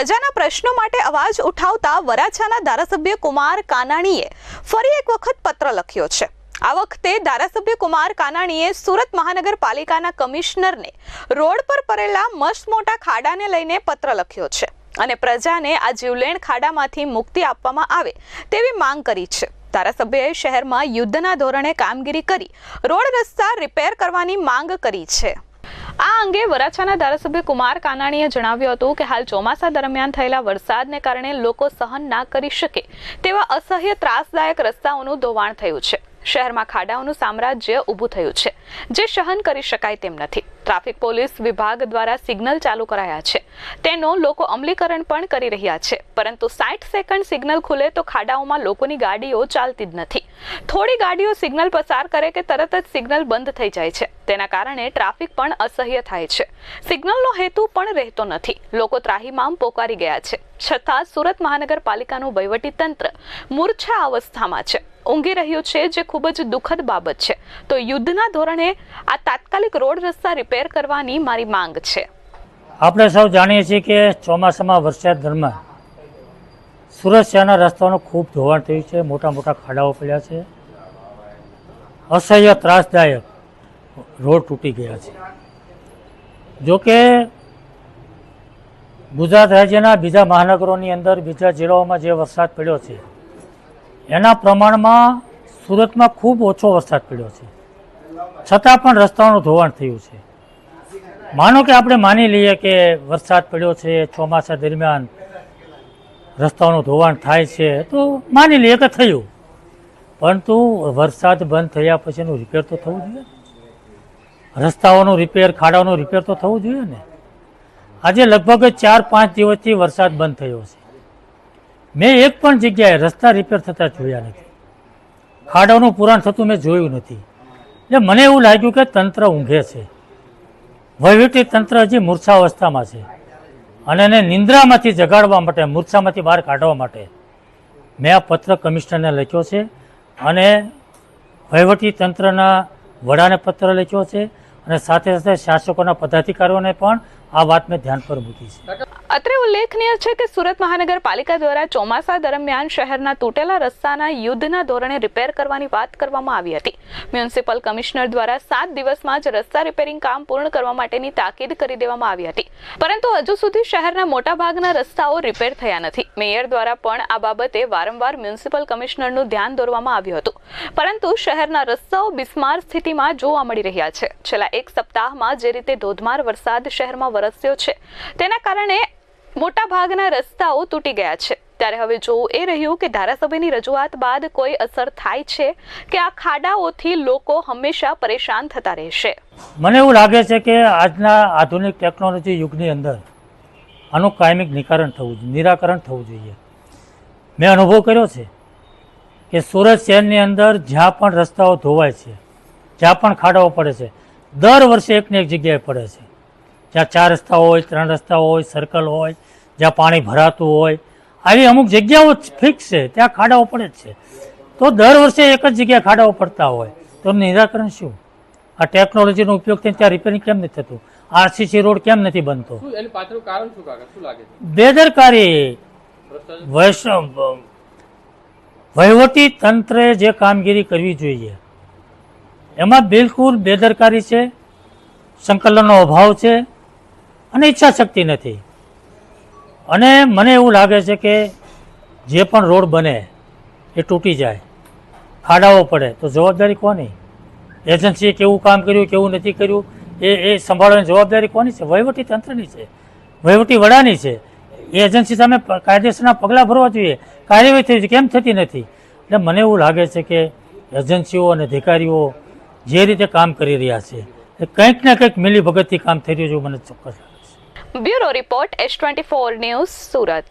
પ્રજાના પ્રશ્નો માટે અવાજ ઉઠાવતા વરાછાના ધારાસભ્ય કુમાર કાનાણીએ ફરી એક વખત પત્ર લખ્યો છે. આ વખતે ધારાસભ્ય કુમાર કાનાણીએ સુરત મહાનગરપાલિકાના કમિશનરને રોડ પર પડેલા મસ્ત મોટા ખાડાને લઈને પત્ર લખ્યો છે અને પ્રજાને આ જીવલેણ ખાડામાંથી મુક્તિ આપવામાં આવે તેવી માંગ કરી છે. ધારાસભ્યએ શહેરમાં યુદ્ધના ધોરણે કામગીરી કરી, રોડ રસ્તા રિપેર કરવાની માંગ કરી છે. આ અંગે વરાછાના ધારાસભ્ય કુમાર કાનાણીએ જણાવ્યું હતું કે હાલ ચોમાસા દરમિયાન થયેલા વરસાદને કારણે લોકો સહન ના કરી શકે તેવા અસહ્ય ત્રાસદાયક રસ્તાઓનું ધોવાણ થયું છે. શહેરમાં ખાડાઓનું સામ્રાજ્ય ઊભું થયું છે. જે સહન કરી શકાય તેમ નથી. ટ્રાફિક પોલીસ વિભાગ દ્વારા સિગ્નલ ચાલુ કરાયા છે. તેનો લોકો અમલીકરણ પણ કરી રહ્યા છે. પરંતુ સાઠ સેકન્ડ સિગ્નલ ખુલે તો ખાડાઓમાં લોકોની ગાડીઓ ચાલતી જ નથી. થોડી ગાડીઓ સિગ્નલ પસાર કરે કે તરત જ સિગ્નલ બંધ થઈ જાય છે. તેના કારણે ટ્રાફિક પણ અસહ્ય થાય છે. સિગ્નલનો હેતુ પણ રહેતો નથી. લોકો ત્રાહીમામ પોકારી ગયા છે. છતાં સુરત મહાનગરપાલિકાનું વહીવટી તંત્ર મૂર્છા અવસ્થામાં છે. ઊંઘી રહ્યું છે જે ખૂબ જ દુઃખદ બાબત છે. તો યુદ્ધના ધોરણે આ તાત્કાલિક રોડ રસ્તા રિપેર કરવાની મારી માંગ છે. આપણે સૌ જાણીએ છીએ કે ચોમાસામાં વરસાદ દરમિયાન સુરત શહેરના રસ્તાઓનું ખૂબ ધોવાણ થયું છે મોટા મોટા ખાડાઓ પડ્યા છે. અસહ્ય ત્રાસદાયક રોડ તૂટી ગયા છે. જોકે ગુજરાત રાજ્યના બીજા મહાનગરોની અંદર બીજા જિલ્લાઓમાં જે વરસાદ પડ્યો છે, એના પ્રમાણમાં સુરતમાં ખૂબ ઓછો વરસાદ પડ્યો છે. છતાં પણ રસ્તાઓનું ધોવાણ થયું છે. માનો કે આપણે માની લઈએ કે વરસાદ પડ્યો છે, ચોમાસા દરમિયાન રસ્તાઓનું ધોવાણ થાય છે, તો માની લઈએ કે થયું. પરંતુ વરસાદ બંધ થયા પછીનું રિપેર તો થવું જોઈએ રસ્તાઓનું રિપેર ખાડાઓનું રિપેર તો થવું જોઈએ ને. આજે લગભગ ચાર, પાંચ દિવસથી વરસાદ બંધ થયો છે. મેં એક પણ જગ્યાએ રસ્તા રિપેર થતા જોયા નથી. ખાડાઓનું પુરાણ થતું મેં જોયું નથી. એટલે મને એવું લાગ્યું કે તંત્ર ઊંઘે છે. વહીવટી તંત્ર હજી મૂર્છાવસ્થામાં છે. અને એને નિંદ્રામાંથી જગાડવા માટે, મૂર્છામાંથી બહાર કાઢવા માટે મેં આ પત્ર કમિશનરને લખ્યો છે અને વહીવટી તંત્રના વડાને પત્ર લખ્યો છે. અને સાથે સાથે શાસકોના પદાધિકારીઓને પણ આ વાતને ધ્યાન પર મૂકી છે. અત્રે ઉલ્લેખનીય છે કે સુરત મહાનગરપાલિકા દ્વારા ચોમાસા દરમિયાન શહેરના તૂટેલા રસ્તાના યુદ્ધના ધોરણે રિપેર કરવાની વાત કરવામાં આવી હતી. મ્યુનિસિપલ કમિશનર દ્વારા સાત દિવસમાં જ રસ્તા રિપેરિંગ કામ પૂર્ણ કરવા માટેની તાકીદ કરી દેવામાં આવી હતી. પરંતુ હજુ સુધી શહેરના મોટાભાગના રસ્તાઓ રિપેર થયા નથી. મેયર દ્વારા પણ આ બાબતે વારંવાર મ્યુનિસિપલ કમિશનરનું ધ્યાન દોરવામાં આવ્યું હતું. પરંતુ શહેરના રસ્તાઓ બિસ્માર સ્થિતિમાં જોવા મળી રહ્યા છે. છેલ્લા એક સપ્તાહમાં જે રીતે ધોધમાર વરસાદ શહેરમાં વરસ્યો છે, તેના કારણે મોટા ભાગના રસ્તાઓ તૂટી ગયા છે. ત્યારે હવે જોવું એ રહ્યું કે ધારાસભ્યની રજૂઆત બાદ કોઈ અસર થાય છે કે આ ખાડાઓથી લોકો હંમેશા પરેશાન થતા રહેશે. મને એવું લાગે છે કે આજના આધુનિક ટેકનોલોજી યુગની અંદર આનું કાયમિક નિકારણ થવું જોઈએ, નિરાકરણ થવું જોઈએ. મેં અનુભવ કર્યો છે કે સુરત શહેરની અંદર જ્યાં પણ રસ્તાઓ ધોવાય છે જ્યાં પણ ખાડાઓ પડે છે દર વર્ષે એકને એક જગ્યાએ પડે છે. જ્યાં ચાર રસ્તાઓ હોય ત્રણ રસ્તાઓ હોય સર્કલ હોય જ્યાં પાણી ભરાતું હોય આવી અમુક જગ્યાઓ ફિક્સ છે ત્યાં ખાડાઓ પડે જ છે. તો દર વર્ષે એક જ જગ્યાએ ખાડાઓ પડતા હોય. તો નિરાકરણ શું? આ ટેકનોલોજીનો ઉપયોગ થઈને ત્યાં રિપેરિંગ કેમ નથી થતું? આરસીસી રોડ કેમ નથી બનતો? બેદરકારી વૈષ્ણવ વહીવટી તંત્રે જે કામગીરી કરવી જોઈએ, એમાં બિલકુલ બેદરકારી છે, સંકલનનો અભાવ છે અને ઈચ્છા શક્તિ નથી. અને મને એવું લાગે છે કે જે પણ રોડ બને એ તૂટી જાય. ખાડાઓ પડે, તો જવાબદારી કોની? એજન્સીએ કેવું કામ કર્યું, કેવું નથી કર્યું? એ એ સંભાળવાની જવાબદારી કોની છે? વહીવટી તંત્રની છે. વહીવટી વડાની છે. એજન્સી સામે કાયદેસરના પગલાં ભરવા જોઈએ. કાર્યવાહી થઈ કેમ થતી નથી? એટલે મને એવું લાગે છે કે એજન્સીઓ અને અધિકારીઓ જે રીતે કામ કરી રહ્યા છે, એ કંઈક ને કંઈક મિલી ભગતથી કામ થઈ રહ્યું છે મને ચોક્કસ લાગે છે. Bureau report, S twenty four news, Surat.